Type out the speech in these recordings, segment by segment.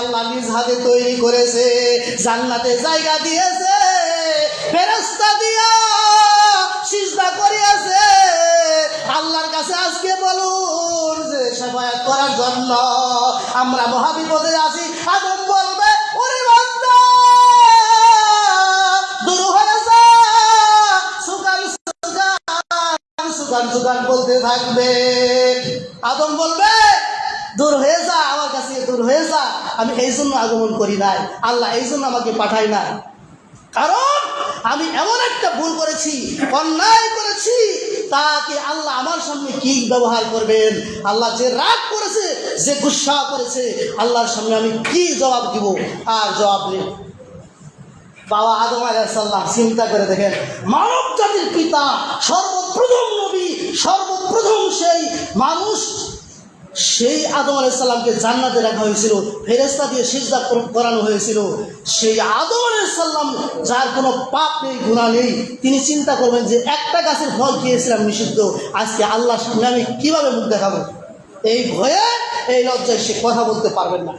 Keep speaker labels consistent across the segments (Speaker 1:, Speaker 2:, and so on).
Speaker 1: আল্লাহ নিজ হাতে তৈরি করেছে। জান্নাতে জায়গা দিয়েছে ফেরেস্তা দিয়া সিজদা করিয়াছে। আল্লাহর কাছে আজকে বলুন যে, সেবায়ত করার জন্য আমরা মহাবিপদে আছি। আদম বলবে সুগান সুগান বলতে থাকবে। আদম বলবে দূর হয়ে যা, আমার কাছে দূর হয়ে যা। আমি এই জন্য আগমন করি নাই। আল্লাহ এই জন্য আমাকে পাঠাই না কারণ আমি এমন একটা ভুল করেছি, অন্যায় করেছি, তাকে আল্লাহ আমার সামনে কি ব্যবহার করবেন? আল্লাহ যে রাগ করেছে, যে গুসা করেছে, আল্লাহর সামনে আমি কি জবাব দিব? আর জবাব নেই। বাবা আদম আলাইসাল্লাম চিন্তা করে দেখেন মানব জাতির পিতা, সর্বপ্রথম নবী, সর্বপ্রথম সেই মানুষ সেই আদম আলাইসাল্লামকে জান্নাতে রাখা হয়েছিল ফেরেস্তা দিয়ে সিজদা করানো হয়েছিল। সেই আদম আলাইসাল্লাম যার কোনো পাপ নেই গুণা নেই, তিনি চিন্তা করবেন যে একটা গাছের ফল খেয়েছিলাম নিষিদ্ধ, আজকে আল্লাহ সামনে আমি কীভাবে মুখ দেখাবো? এই ভয়ে, এই লজ্জায় সে কথা বলতে পারবেন না।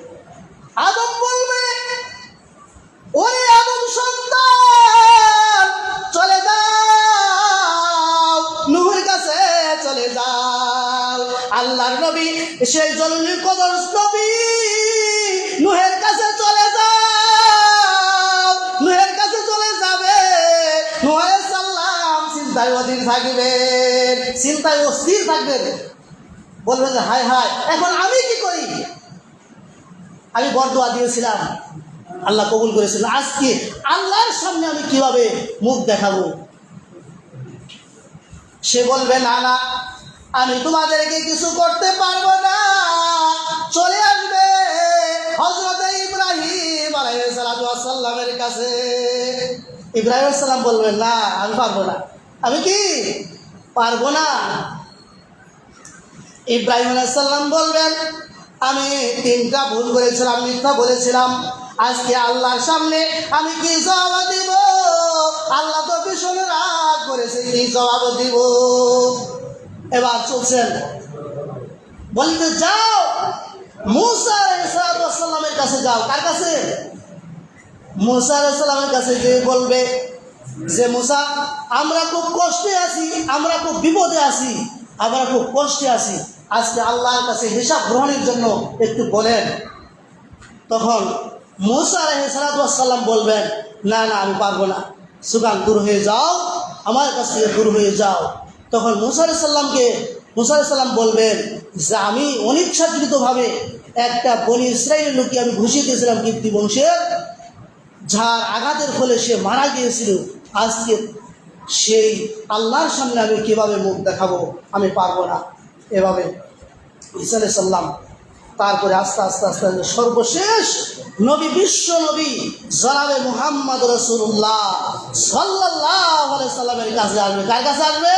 Speaker 1: আদম বলবে, ওরে আদম সন্তান! আল্লাহর নবী, সেই জরুরি কদর নবী। নুহের কাছে চলে যাও, নুহের কাছে চলে যাবে। নুহের সাল্লাম চিন্তায় অধীর থাকবেন, চিন্তায় অস্থির থাকবেন। বলবেন যে, হায় হায়, এখন আমি কি করি? আমি বরদোয়া দিয়েছিলাম, আল্লাহ কবুল করেছিলেন আজকে আল্লাহর সামনে আমি কীভাবে মুখ দেখাবো? সে বলবে, না না আমি তোমাদেরকে কিছু করতে পারব না। চলে আসবে হজরত ইব্রাহিম আলাইসাল্লামের কাছে। ইব্রাহিম সাল্লাম বলবেন না, আমি পারব না। আমি কি? পারব না। ইব্রাহিম আলাইসাল্লাম বলবেন, আমি তিনটা ভুল করেছিলাম, মিথ্যা বলেছিলাম। আজকে আল্লাহর সামনে আমি কি জবাব দিব? আল্লাহ তো ভীষণ রাগ করেছে, কি জবাব দিব? এবার চলছেন। বলতে যাও, মুসা সাল্লামের কাছে যাও। কার কাছে? মুসা কাছে যে বলবে যে, মুসা, আমরা খুব কষ্টে আছি, আমরা খুব বিপদে আছি, আমরা খুব কষ্টে আছি। আজকে আল্লাহর কাছে হিসাব গ্রহণের জন্য একটু বলেন। তখন মুসা আলহিসাল্লাম বলবেন, না না, আমি পারব না। সুগান দূর হয়ে যাও, আমার কাছ থেকে দূর হয়ে যাও। তখন মুসা সাল্লামকে মুসা সাল্লাম বলবেন যে আমি অনিচ্ছাকৃতভাবে একটা বনি ইসরায়েলের লোককে আমি ঘুষিয়ে দিয়েছিলাম কীর্তি বংশের, যার আঘাতের ফলে সে মারা গিয়েছিল। আজকে সেই আল্লাহর সামনে আমি কীভাবে মুখ দেখাবো আমি পারব না। এভাবে সাল্লাম তারপরে আস্তে আস্তে আস্তে আস্তে সর্বশেষ নবী, বিশ্ব নবী জনাবে মুহাম্মদ রসুল্লাহ সাল্লাহ সাল্লামের কাছে আসবে। কার কাছে আসবে?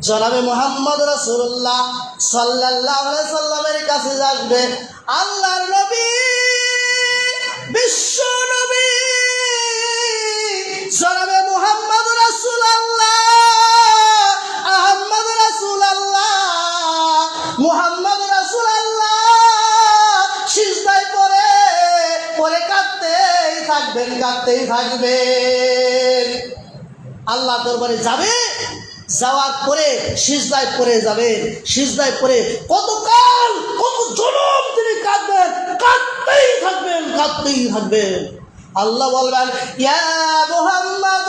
Speaker 1: জনাবে মোহাম্মদ রসুল্লাহ সাল্লাহ সাল্লামের কাছে আসবে। আল্লাহর নবী, বিশ্ব নবী, জনাবে মোহাম্মদ রসুল্লাহ আহম্মদ রসুল্লাহ মোহাম্মদ রসুল্লাহ সিজদায় পরে পরে কাঁদতেই থাকবেন কাঁদতেই থাকবেন। আল্লাহ দরবারে যাবে যাওয়ার পরে সিজদায় পরে যাবে সিজদায় পরে কতকাল, কত জনম তিনি কাঁদবেন, কাঁদতেই থাকবেন কাঁদতেই থাকবেন। আল্লাহ বলবেন, ইয়া মোহাম্মদ